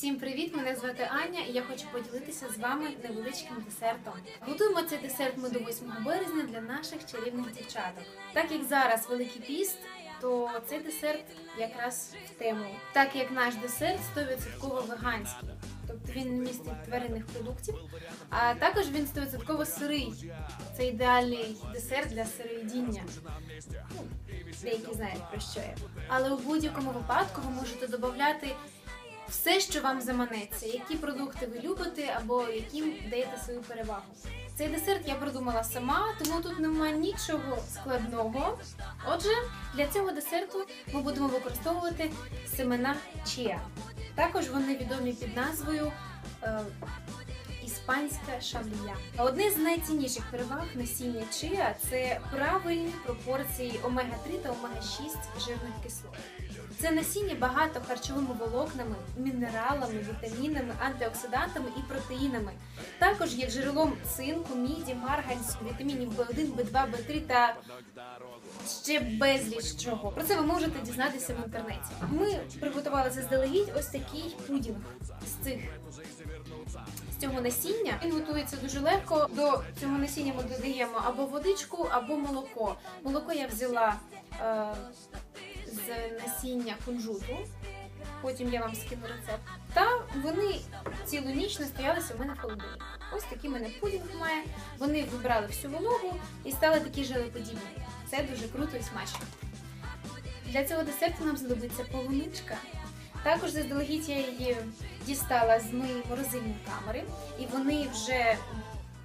Всім привіт! Мене звати Аня, і я хочу поділитися з вами невеличким десертом. Готуємо цей десерт ми до 8 березня для наших чарівних дівчаток. Так як зараз Великий піст, то цей десерт якраз в тему. Так як наш десерт 100% веганський, тобто він не містить тваринних продуктів, а також він 100% сирий. Це ідеальний десерт для сироїдіння. Ну, деякі знають про що я. Але у будь-якому випадку ви можете додати все, що вам заманеться, які продукти ви любите або яким даєте свою перевагу. Цей десерт я придумала сама, тому тут немає нічого складного. Отже, для цього десерту ми будемо використовувати семена чия. Також вони відомі під назвою е, іспанська шавлія. Одне з найцінніших переваг насіння чиа це правильні пропорції омега-3 та омега-6 жирних кислот. Це насіння багато харчовими волокнами, мінералами, вітамінами, антиоксидантами і протеїнами. Також є джерелом цинку, міді, марганцю, вітамінів В1, В2, В3 та ще безліч чого. Про це ви можете дізнатися в інтернеті. Ми приготували заздалегідь ось такий пудінг з цих з цього насіння. Він готується дуже легко. До цього насіння ми додаємо або водичку, або молоко. Молоко я взяла е, з насіння кунжуту. Потім я вам скину рецепт. Та вони цілу ніч настоялися в мене в холодильнику. Ось такий мене пудінг має. Вони вибрали всю вологу і стали такі желеподібні. Це дуже круто і смачно. Для цього десерту нам знадобиться полуничка. Також заздалегідь я її дістала з моєї морозильної камери, і вони вже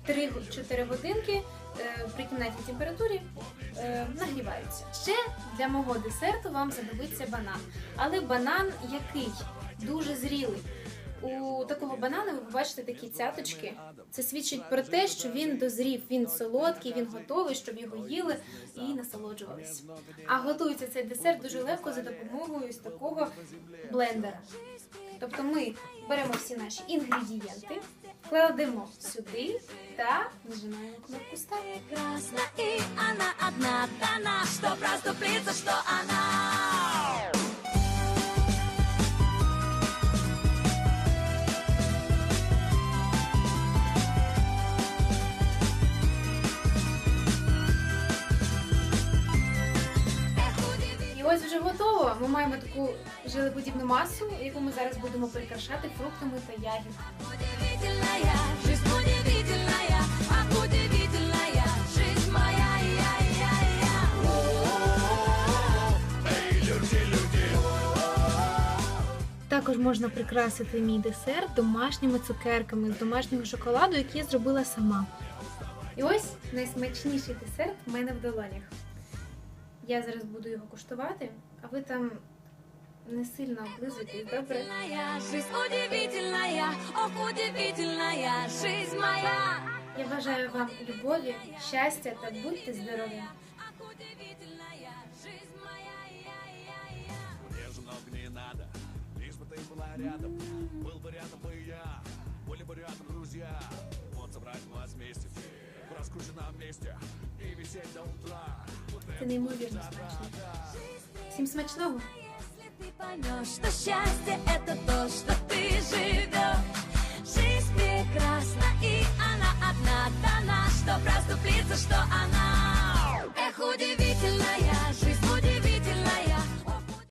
3-4 годинки е, при кімнатній температурі е, нагріваються. Ще для мого десерту вам знадобиться банан. Але банан який? Дуже зрілий. У такого банана ви побачите такі цяточки. Це свідчить про те, що він дозрів, він солодкий, він готовий, щоб його їли і насолоджувалися. А готується цей десерт дуже легко за допомогою ось такого блендера. Тобто ми беремо всі наші інгредієнти, кладемо сюди та нажимаємо кнопку старт. Прекрасна и она одна дана, что проступится, что она. І ось вже готово. Ми маємо таку желеподібну масу, яку ми зараз будемо прикрашати фруктами та ягідками. Також можна прикрасити мій десерт домашніми цукерками з домашнього шоколаду, який я зробила сама. І ось найсмачніший десерт в мене в долонях. Я зараз буду його куштувати, а ви там не сильно облизуйтесь, добре? Удивительная, жизнь удивительная, ох, удивительная, жизнь моя. Я бажаю вам любові, щастя та будьте здорові! Ах, удивительная, жизнь моя, я, я, я. Мне же много не надо, лишь бы ты была рядом. Был бы рядом бы и я, были бы рядом друзья. Вот собрать вас вместе, в раскрученном месте и висеть до утра. Вот Це неймовірно смачно. Всім смачного! Если ты поймешь, что счастье это то, что ты живешь. Жизнь прекрасна, и она одна дана, что проступится, что она.